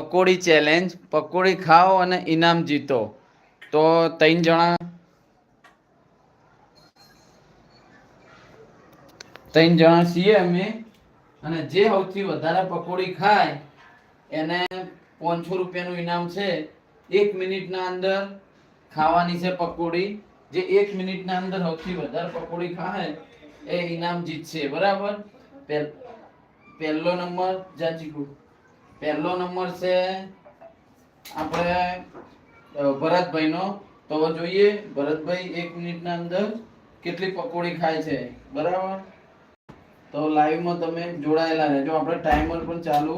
પકોડી challenge પકોડી ખાઓ અને ઇનામ જીતો. તો ત્રણ જણા ત્રણ જણા છીએ અમે. અને જે સૌથી વધારે પકોડી ખાય, એને પાંચસો રૂપિયાનું ઇનામ છે. એક મિનિટના અંદર ખાવાની છે પકોડી. જે એક મિનિટના અંદર સૌથી વધારે પકોડી ખાય, એ ઇનામ જીતશે. બરાબર? પહેલો નંબર જા ચીકુ પહેલો નંબર છે આપણે ભરતભાઈનો. તો જોઈએ ભરતભાઈ એક મિનિટના અંદર કેટલી પકોડી ખાય છે. બરાબર? તો લાઈવમાં તમે જોડાયેલા રહેજો. આપણે ટાઈમર પણ ચાલુ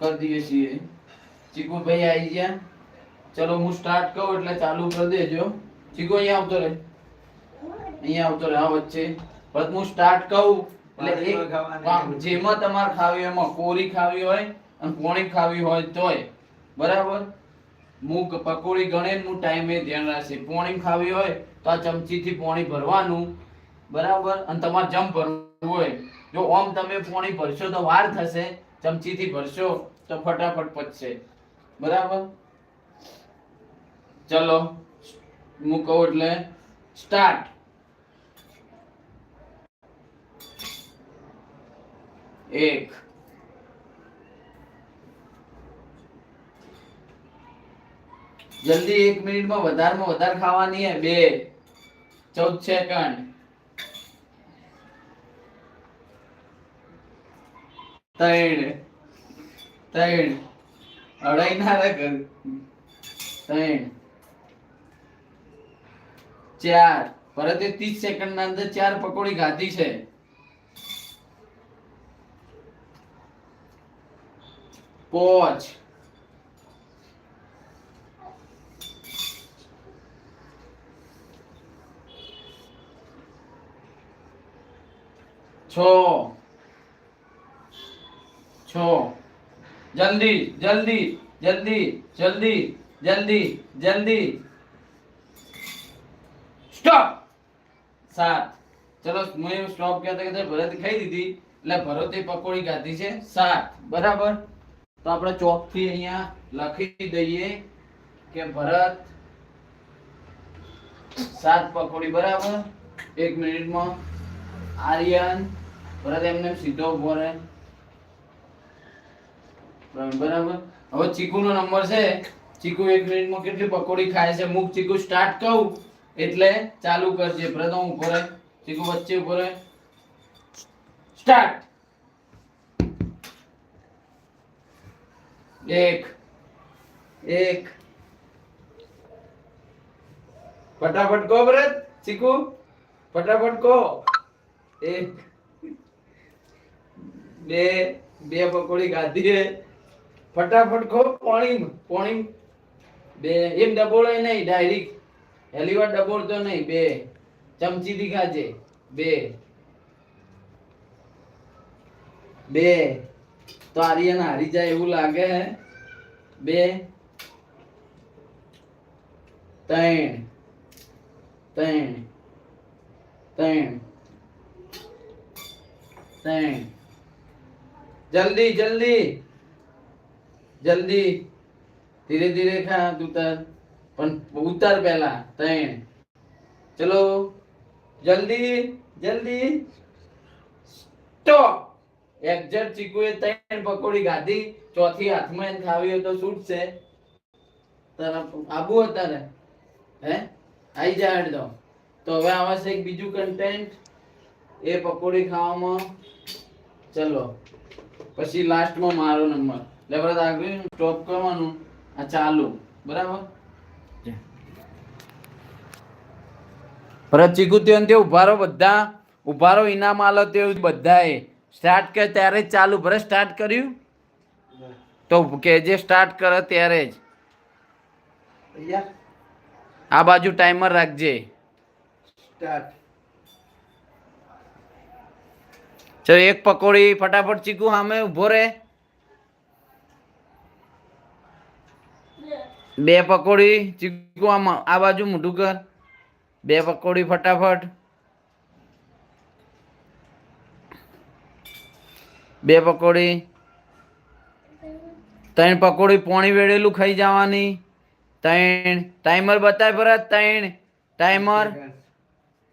કરી દઈએ છીએ. ચીકુભાઈ આવી ગયા. ચલો હું સ્ટાર્ટ કહું એટલે ચાલુ કરી દેજો. ચીકુ અહીંયા આવતો રહે. અહીંયા આવતો રહે આ વચ્ચે. પછી હું સ્ટાર્ટ કહું એટલે એક જેમાં તમારે ખાવી હોય એમાં કોરી ખાવી હોય અને પોણી ખાવી હોય તોય. બરાબર? હું પકોડી ગણે હું ટાઈમે ધ્યાન રાખશે પોણી ખાવી હોય તો આ ચમચીથી પોણી ભરવાનું. બરાબર? અને તમારે જમ ભરવું હોય. જો ઓમ તમે પોણી ભરશો તો વાર થશે. ચમચીથી ભરશો તો ફટાફટ પચશે. બરાબર? ચલો. હું કહું એટલે સ્ટાર્ટ એક. જલ્દી એક મિનિટમાં વધારેમાં વધારે ખાવાની હે, બે, ચૌદ સેકન્ડ ત્રણ ત્રણ. અડાઈ ના રાખ ત્રણ. ચાર. પરત એ ત્રીસ સેકન્ડ ના અંદર ચાર પકોડી ખાધી છે. પાંચ. છ. છ. જલ્દી જલ્દી જલ્દી જલ્દી જલ્દી જલ્દી. સ્ટોપ. સાત. ચલો એવું સ્ટોપ કહેતા કહેતા ભરત ખાઈ દીધી. એટલે ભરતે પકોડી ખાધી છે. સાત. બરાબર? તો આપણે ચોકથી અહીંયા લખી દઈએ કે ભરત સાત પકોડી, બરાબર? એક મિનિટમાં. આર્યન ભરત એમને સીધો ઊભો રહે. બરાબર હવે ચીકુ નો નંબર છે. ચીકુ એક મિનિટમાં કેટલી પકોડી ખાય છે? મુક ચીકુ સ્ટાર્ટ કહું એટલે ચાલુ કરજે. પ્રથમ ઊભો રહે. ચીકુ વચ્ચે ઊભો રહે. સ્ટાર્ટ એક એક. ફટાફટ કહો બ્રત ચીકુ. ફટાફટ કહો. એક. બે બે પકોડી ખાધી ફટાફટ ખો પોણી પોણી બે, એમ ડબોળે નહીં, ડાયરેક્ટ. પહેલી વાર ડબોળતો નહીં, બે. ચમચીથી ખાજે, બે. બે. તો આર્યન હારી જાય એવું લાગે. બે. ત્રણ. ત્રણ. ત્રણ. ત્રણ. જલ્દી જલ્દી. જલ્દી. ધીરે ધીરે ખા તું પણ ઉતાર પહેલા ત્રણ. ચલો. જલ્દી જલ્દી. સ્ટોપ. એક્ઝેટ ચીકુએ ત્રણ પકોડી ખાધી ચોથી હાથમાં એને ખાવી હોય તો છૂટશે તારા આબુ અત્યારે. હે? આઈ જાય દો. તો હવે આવશે એક બીજું કન્ટેન્ટ એ પકોડી ખાવામાં. ચલો. પછી લાસ્ટમાં મારો નંબર. એટલે આગળ સ્ટોપ કરવાનું. આ ચાલુ. બરાબર? ભરત ચીકુ તે અંતે ઉભારો બધા. ઉભારો ઇનામ આલો તે બધાએ. સ્ટાર્ટ કરે ત્યારે જ ચાલુ. ભરત સ્ટાર્ટ કર્યું? તો કે જે સ્ટાર્ટ કરે ત્યારે જ. આ બાજુ ટાઈમર રાખજે. સ્ટાર્ટ ચલો એક પકોડી ફટાફટ ચીકુ સામે ઊભો રે બે પકોડી ચીકુ આમ આ બાજુ મોઢું કર. બે પકોડી ફટાફટ. બે પકોડી. ત્રણ પકોડી પોણી વેળેલું ખાઈ જવાની. ત્રણ ટાઈમર બતાય ભરત ત્રણ ટાઈમર.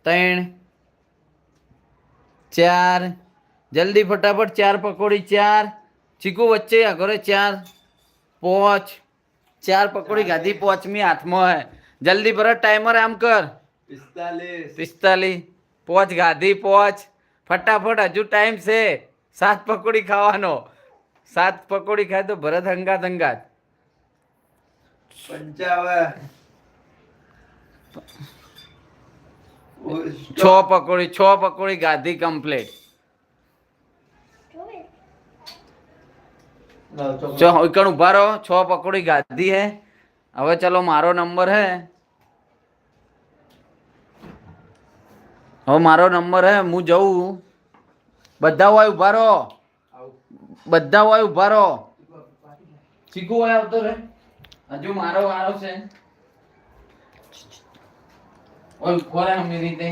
ત્રણ, ચાર જલ્દી ફટાફટ ચાર પકોડી ચાર. ચીકુ વચ્ચે ઘરે ચાર. પોચ. ચાર પકોડી ગાધી પોચમી હાથમાં હે. જલ્દી ભરત ટાઈમર આમ કર. પિસ્તાલીસ. પિસ્તાલીસ. પોચ ગાધી પોચ. ફટાફટ હજુ ટાઈમ છે. સાત પકોડી ખાવાનો. સાત પકોડી ખાય તો ભરત હંગાત હંગાત. પંચાવન. છ પકોડી છ પકોડી ગાધી કમ્પ્લીટ લાવ તો ચો ઊભા રહો, છ પકોડી ગાધી હે. હવે ચલો, મારો નંબર હે. હવે મારો નંબર હે, હું જઉં. બધા હોય ઊભા રહો. બધા હોય ઊભા રહો. ચીકુ હોય આવતો રે હજુ મારો વારો છે. ઓય ખોરા અમી રીતે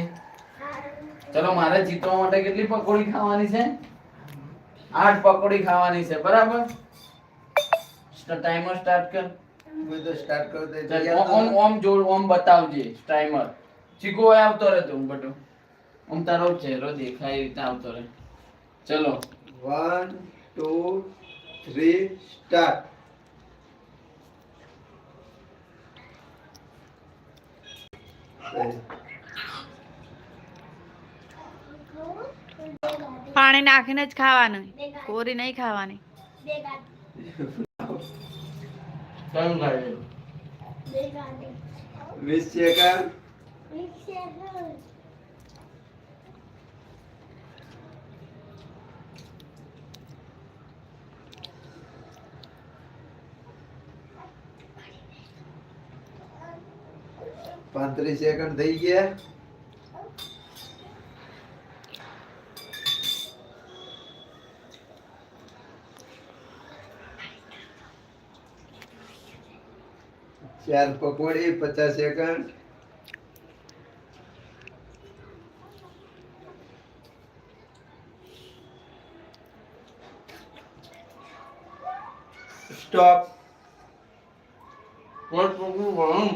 ચલો, મારે જીતવા માટે કેટલી પકોડી ખાવાની છે? આઠ પકોડી ખાવાની છે બરાબર? ટાઈમર સ્ટાર્ટ કર. બધું તો સ્ટાર્ટ કર દે ઓમ ઓમ જોડ ઓમ બતાવજે ટાઈમર ચીકુ આવતો રહે તું બટુ. ઓમ તારો ચહેરો દેખાય એ રીતે આવતો રહે. ચલો. વન ટુ થ્રી સ્ટાર્ટ પાણી નાખીને જ ખાવાનું. કોરી નહીં ખાવાની. પાંત્રીસ સેકન્ડ થઈ ગયા. ચાર પકોડી પચાસ સેકન્ડ સ્ટોપ. કોઈ પકડું વળું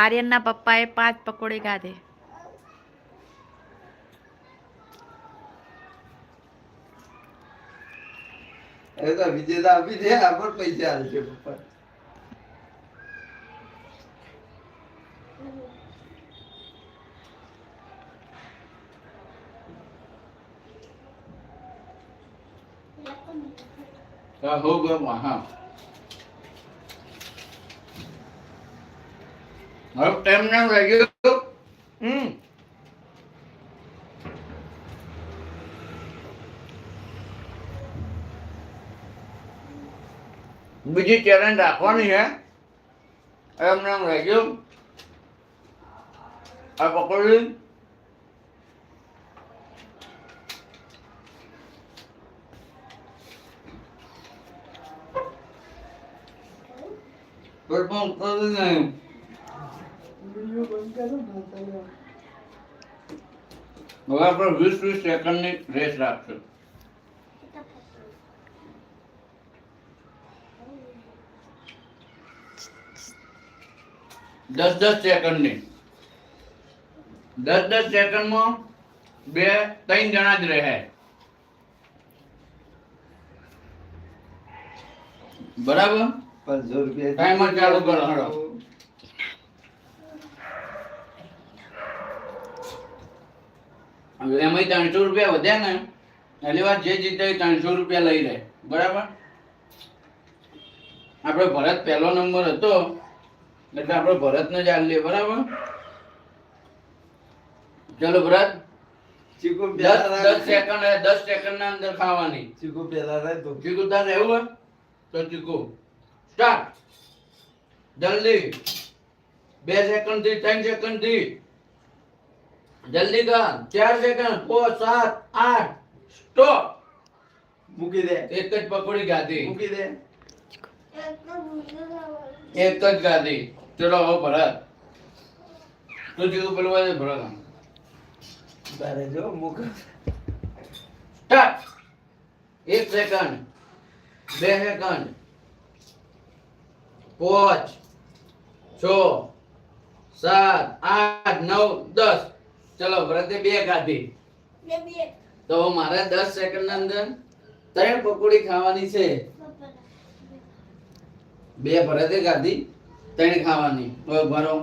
આર્યનના પપ્પાએ પાંચ પકોડી ખાધી. એ તો વિજેતા આપી દે આપણ પૈસા હાલશે પપ્પા. હા, હો ગયો હા. હવે ટાઈમ ના લાગ્યો. હમ બીજી ચેલેન્જ રાખવાની છે એમ નામ લાગ્યું આ પકડી પણ કરી નહીં હવે આપણે વીસ વીસ સેકન્ડની રેસ રાખશું. દસ દસ સેકન્ડની. દસ દસ સેકન્ડમાં બે ત્રણ જણા જ રહે. બરાબર? પાંચસો રૂપિયા ટાઈમર ચાલુ કરો. હવે એમાંય ત્રણસો રૂપિયા વધ્યા ને પહેલી વાર જે જીતે ત્રણસો રૂપિયા લઈ લે. બરાબર? આપણે ભરત પહેલો નંબર હતો. એટલે આપણે ભરતને જ આલીએ બરાબર? ચલો ભરત. ચીકુ દસ સેકન્ડ દસ સેકન્ડ ના અંદર ખાવાની. ચીકુ પેલા રહે તો. ચીકુ તાર રહેવું હોય? તો ચીકુ. સ્ટાર્ટ. જલ્દી. બે સેકન્ડથી ત્રણ સેકન્ડથી. જલ્દી કર. ચાર સેકન્ડ પાંચ સાત આઠ. સ્ટોપ મૂકી દે. એક જ પકોડી ગાધી મૂકી દે. એક જ ગાદી ચલો હવે ભરત. તું ચીકુ પેલું હોય ભરત તારે જો મુખ સ્ટાર્ટ. એક સેકન્ડ. બે સેકન્ડ. પાંચ છ સાત આઠ નવ દસ. ચલો વ્રતે બે ખાધી તો મારે દસ સેકન્ડ ના અંદર ત્રણ પકોડી ખાવાની છે. બે ભરતે ખાધી ત્રણ ખાવાની. હવે ભરો.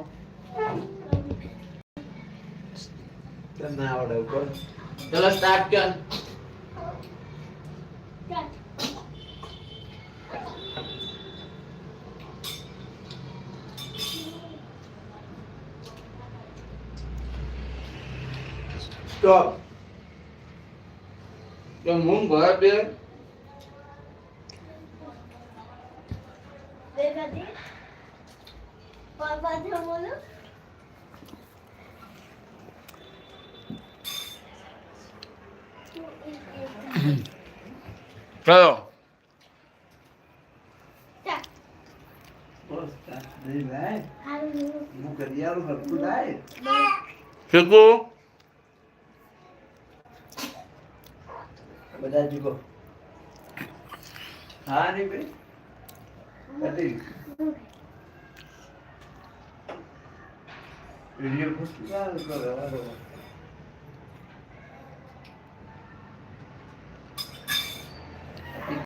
તને ના આવડે ઉપર. ચલો સ્ટાર્ટ કર. સ્ટોપ તો હું ભર બે. લાય હું કરી આવું હરખું લાય શીખું બધા જીવો હા નહીં ભાઈ પટેલ વીડિયો પૂછતું ચાલ કરો